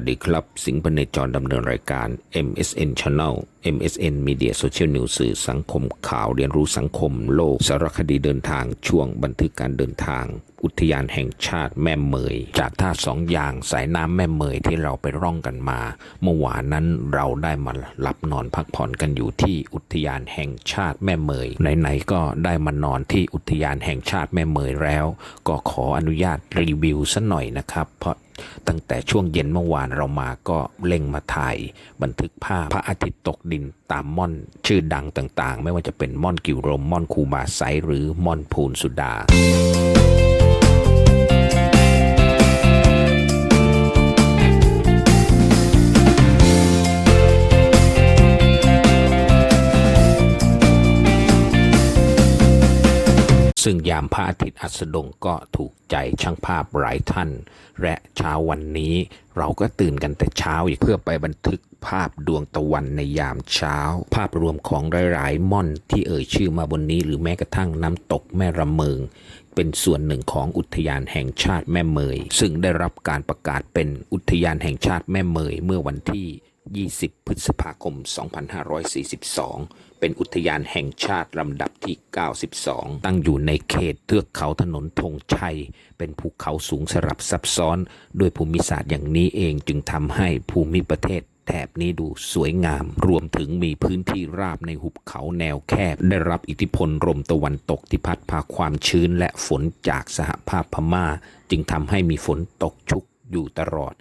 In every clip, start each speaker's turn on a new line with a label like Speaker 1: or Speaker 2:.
Speaker 1: วัสดีครับ สิงห์พเนจรดำเนินรายการ MSN Channel MSN Media Social News สื่อสังคมข่าวเรียนรู้สังคมโลกสารคดีเดินทางช่วงบันทึกการเดินทาง อุทยานแห่งชาติแม่เมย จากท่าสองอย่างสายน้ำแม่เมยที่เราไปร่องกันมา เมื่อวานนั้นเราได้มาหลับนอนพักผ่อนกันอยู่ที่อุทยานแห่งชาติแม่เมยไหนๆก็ได้มานอนที่อุทยานแห่งชาติแม่เมยแล้ว ก็ขออนุญาตรีวิวสัหน่อยนะครับ เพราะตั้งแต่ช่วงเย็นเมื่อวานเรามาก็เล่งมาถ่าย บันทึกภาพพระอาทิตย์ตกดินตามม่อนชื่อดังต่างๆ ไม่ว่าจะเป็นม่อนกิวรมม่อนคูบาไซหรือม่อนพูนสุดา ซึ่งยามพระอาทิตย์อัสดงก็ถูกใจช่างภาพหลายท่าน และเช้าวันนี้เราก็ตื่นกันแต่เช้าอีกเพื่อไปบันทึกภาพดวงตะวันในยามเช้า ภาพรวมของหลายๆม่อนที่เอ่ยชื่อมาบนนี้ หรือแม้กระทั่งน้ำตกแม่ระเมิง เป็นส่วนหนึ่งของอุทยานแห่งชาติแม่เมย ซึ่งได้รับการประกาศเป็นอุทยานแห่งชาติแม่เมยเมื่อวันที่ 20 พฤษภาคม 2542 เป็นอุทยานแห่งชาติลำดับที่ 92 ตั้งอยู่ในเขตเทือกเขาถนนธงชัย เป็นภูเขาสูงสลับซับซ้อน ด้วยภูมิศาสตร์อย่างนี้เองจึงทำให้ภูมิประเทศแถบนี้ดูสวยงาม รวมถึงมีพื้นที่ราบในหุบเขาแนวแคบ ได้รับอิทธิพลลมตะวันตกที่พัดพาความชื้นและฝนจากสหภาพพม่า จึงทำให้มีฝนตกชุกอยู่ตลอด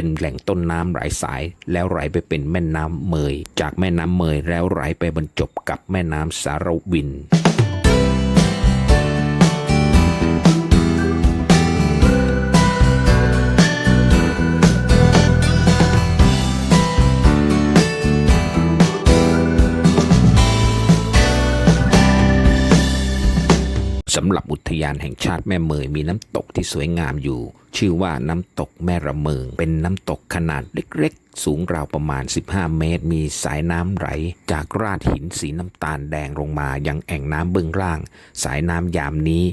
Speaker 1: เป็นแหล่งต้นน้ำหลายสาย แล้วไหลไปเป็นแม่น้ำเมย จากแม่น้ำเมยแล้วไหลไปบรรจบกับแม่น้ำสารวิน สำหรับอุทยานแห่งชาติแม่เมยมีน้ำตกที่สวยงามอยู่ ชื่อว่าน้ำตกแม่ระเมิง เป็นน้ำตกขนาดเล็กๆ สูงราวประมาณ 15 เมตร มีสายน้ำไหล จากราดหินสีน้ำตาลแดงลงมายังแอ่งน้ำเบื้องล่าง สายน้ำยามนี้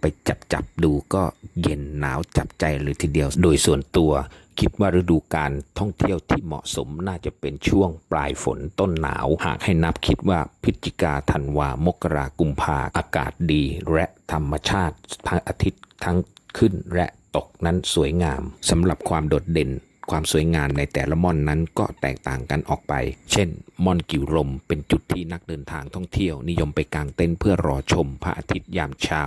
Speaker 1: ไปจับจับดูก็เย็นหนาวจับใจเลยทีเดียว โดยส่วนตัว คิดว่าฤดูการท่องเที่ยวที่เหมาะสมน่าจะเป็นช่วงปลายฝนต้นหนาว หากให้นับคิดว่าพฤศจิกาธันวามกรากุมภาอากาศดี และธรรมชาติพระอาทิตย์ทั้งขึ้นและตกนั้นสวยงามสำหรับความโดดเด่นความสวยงามในแต่ละม่อนนั้นก็แตกต่างกันออกไป เช่น ม่อนกิวลมเป็นจุดที่นักเดินทางท่องเที่ยว นิยมไปกางเต็นท์เพื่อรอชมพระอาทิตย์ยามเช้า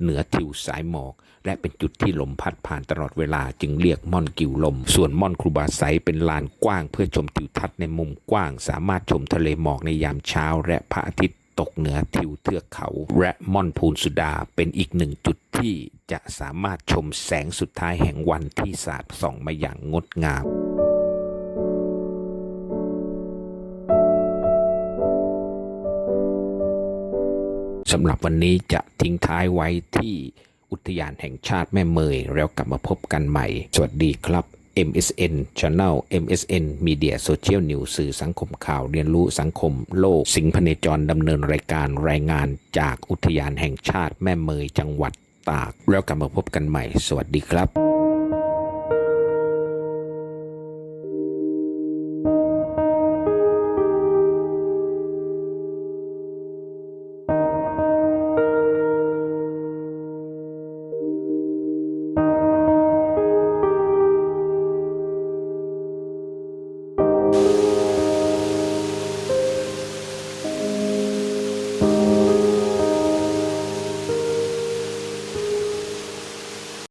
Speaker 1: เหนือทิวสายหมอก และเป็นจุดที่ลมพัดผ่านตลอดเวลาจึงเรียกม่อนกิวลม ส่วนม่อนครูบาไซเป็นลานกว้างเพื่อชมทิวทัศน์ในมุมกว้าง สามารถชมทะเลหมอกในยามเช้า และพระอาทิตย์ตกเหนือทิวเทือกเขา และม่อนพูนสุดาเป็นอีกหนึ่งจุดที่จะสามารถชมแสงสุดท้ายแห่งวันที่สาดส่องมาอย่างงดงาม สำหรับวันนี้จะทิ้งท้ายไว้ที่อุทยานแห่งชาติแม่เมย แล้วกลับมาพบกันใหม่ สวัสดีครับ MSN Channel MSN Media Social News สื่อสังคมข่าวเรียนรู้สังคมโลก สิงห์พเนจรดำเนินรายการรายงานจากอุทยานแห่งชาติแม่เมยจังหวัดตาก แล้วกลับมาพบกันใหม่ สวัสดีครับ